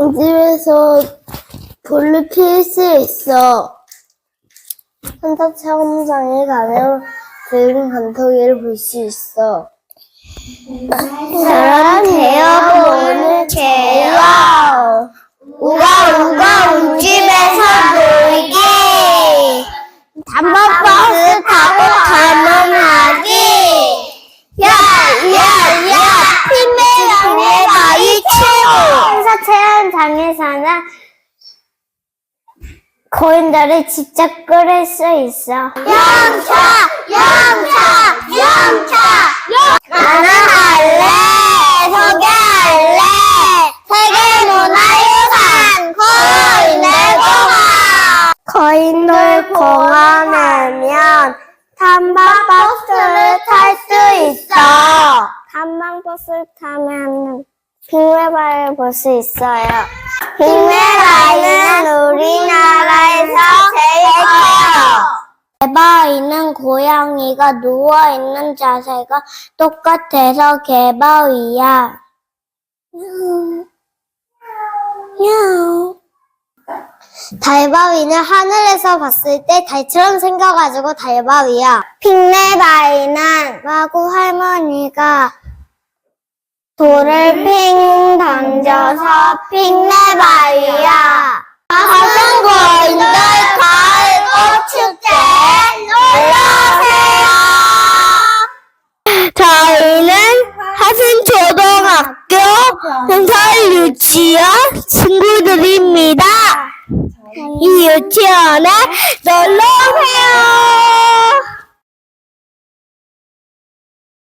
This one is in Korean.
이 집에서 볼을 필 수 있어. 한타 체험장에 가면 붉은 간토기를 볼 수 있어. 그럼 되어보는 게요. 우가 우가 우집에서 놀기. 단번버스 타고 가만하기. 야, 야, 야, 피메랑의 바위 최고! 행사 체험장에서는 고인들을 직접 끌을 수 있어. 영차! 영차! 영차! 나는 할래! 소개할래! 세계문화유산! 거인들 공원! 거인들 공원 하면 탐방버스를 탈 수 있어. 탐방버스를 타면 빅매바를 볼수 있어요. 빅매바는 우리나라에서 제일 커요. 개바위는 고양이가 누워있는 자세가 똑같아서 개바위야. 달바위는 하늘에서 봤을 때 달처럼 생겨가지고 달바위야. 핑네바위는 마구 할머니가 돌을 핑 던져서 핑네바위야. 가슴 고인들 가을 꽃축제 놀러오세요. 저희는 하순초등학교 현설 유치원 친구들입니다. 이 유치원에 놀러오세요.